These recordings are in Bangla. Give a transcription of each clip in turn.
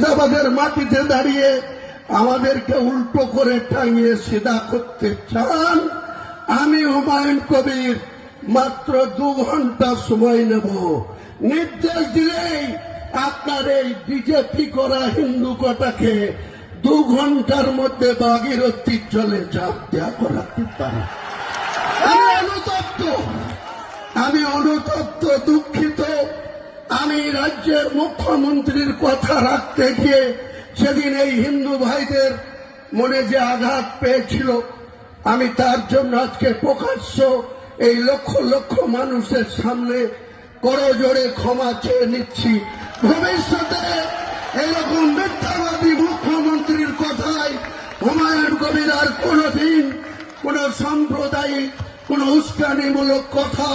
মুর্শিদাবাদের মাটিতে দাঁড়িয়ে আমাদেরকে উল্টো করে টাঙিয়ে সিধা করতে চান, আমি হুমায়ুন কবির মাত্র দু ঘণ্টা সময় নেব। নির্দেশ দিলেই আপনার এই বিজেপি করা হিন্দু কটাকে দু ঘণ্টার মধ্যে ভাগীরথীর জলে চাপ দেওয়া করাতে পারে। আমি অনুতপ্ত আমি অনুতপ্ত, দুঃখিত। আমি রাজ্যের মুখ্যমন্ত্রীর কথা রাখতে গিয়ে সেদিন এই হিন্দু ভাইদের মনে যে আঘাত পেয়েছিল, আমি তার জন্য আজকে প্রকাশ্য এই লক্ষ লক্ষ মানুষের সামনে করজোড়ে ক্ষমা চেয়ে নিচ্ছি। ভবিষ্যতে এরকম মিথ্যাবাদী মুখ্যমন্ত্রীর কথায় হুমায়ুন কবির আর কোনোদিন কোন সাম্প্রদায়িক, কোন উস্কানিমূলক কথা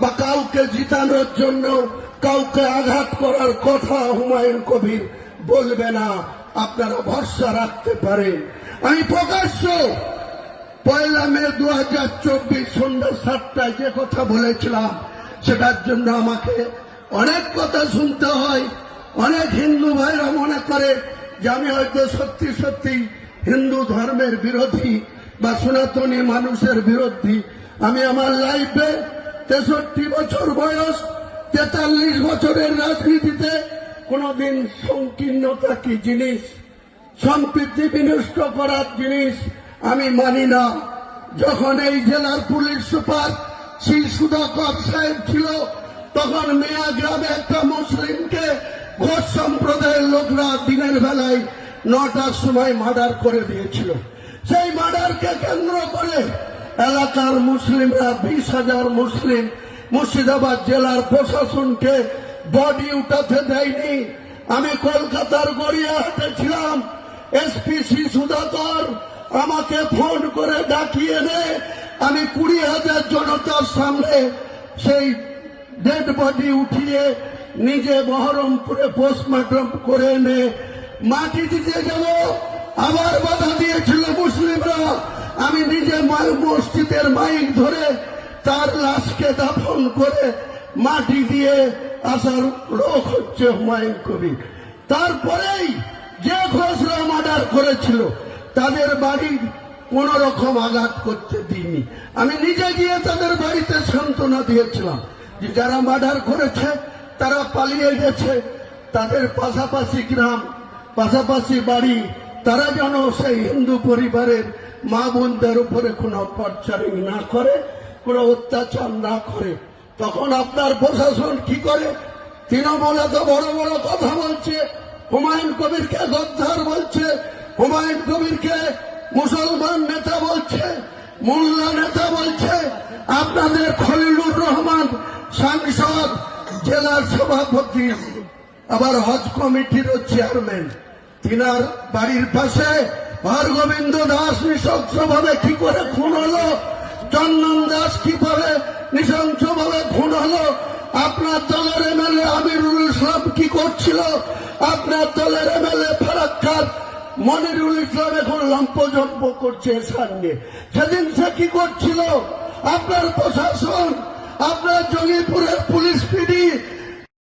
বা কাউকে জিতানোর জন্য কাউকে আঘাত করার কথা হুমায়ুন কবির বলবে না, আপনারা ভরসা রাখতে পারেন। আমি প্রকাশ্য পয়লা মে দু হাজার চব্বিশ সন্ধ্যা সাতটায় যে কথা বলেছিলাম, সেটার জন্য আমাকে অনেক কথা শুনতে হয়। অনেক হিন্দু ভাইরা মনে করে যে আমি হয়তো সত্যি সত্যি হিন্দু ধর্মের বিরোধী বা সনাতনী মানুষের বিরোধী। আমি আমার লাইফে তেষট্টি বছর বয়স তেতাল্লিশ বছরের রাজনীতিতে কোনোদিন সংকীর্ণতা কি জিনিস? সম্প্রীতি বিনষ্ট করার জিনিস আমি মানি না। যখন এই জেলার পুলিশ সুপার শ্রী সুধাকর সাহেব ছিল, তখন মেয়া গ্রামে একটা মুসলিমকে ঘোষ সম্প্রদায়ের লোকরা দিনের বেলায় নটার সময় মার্ডার করে দিয়েছিল। সেই মার্ডারকে কেন্দ্র করে এলাকার মুসলিমরা বিশ হাজার মুসলিম মুর্শিদাবাদ জেলার প্রশাসনকে বডি উঠাতে দেয়নি। আমি কলকাতার গড়িয়াহাটে ছিলাম। এসপিসি সুধাকর আমাকে ফোন করে ডাকিয়ে এনে আমি কুড়ি হাজার জনতার সামনে সেই ডেড বডি উঠিয়ে নিজে বহরমপুরে পোস্টমর্টম করে এনে মাটি দিতে যাব, আবার বাধা দিয়েছিল মুসলিমরা। আমি নিজে মসজিদের মাইক ধরে তার লাশকে দাফন করে মাটি দিয়ে আসার লোক হচ্ছে হুমায়ুন কবির। তারপরেই যে ঘোষরা মার্ডার করেছিল, তাদের বাড়ির কোন রকম আঘাত করতে দিইনি। আমি নিজে গিয়ে তাদের বাড়িতে সান্ত্বনা দিয়েছিলাম যে যারা মার্ডার করেছে, তারা পালিয়ে গেছে। তাদের পাশাপাশি গ্রাম, পাশাপাশি বাড়ি, তারা যেন সেই হিন্দু পরিবারের মা বোনদের উপরে কোনো টর্চারিং না করে কোনো অত্যাচার না করে, তখন আপনার প্রশাসন কি করে? তৃণমূলে তো বড় বড় কথা বলছে, হুমায়ুন কবিরকে গদ্দার বলছে, হুমায়ুন কবিরকে মুসলমান নেতা বলছে, মোল্লা নেতা বলছে, আপনাদের খলিলুর রহমান সাংসদ, জেলার সভাপতি, আবার হজ কমিটিরও চেয়ারম্যান। তিনার বাড়ির পাশে হরগোবিন্দ দাস নৃশংসভাবে কি করে খুন হলো? চন্দন দাস কি কীভাবে নৃশংসভাবে খুন হলো? আপনার দলের এমএলএ আমিরুল ইসলাম কি করছিল? আপনার দলের এমএলএ ফারাক্কার মনিরুল ইসলাম এখন লম্পজম্প করছে সামনে সেদিন সে কি করছিল? আপনার প্রশাসন, আপনার জঙ্গিপুরের পুলিশ পিডি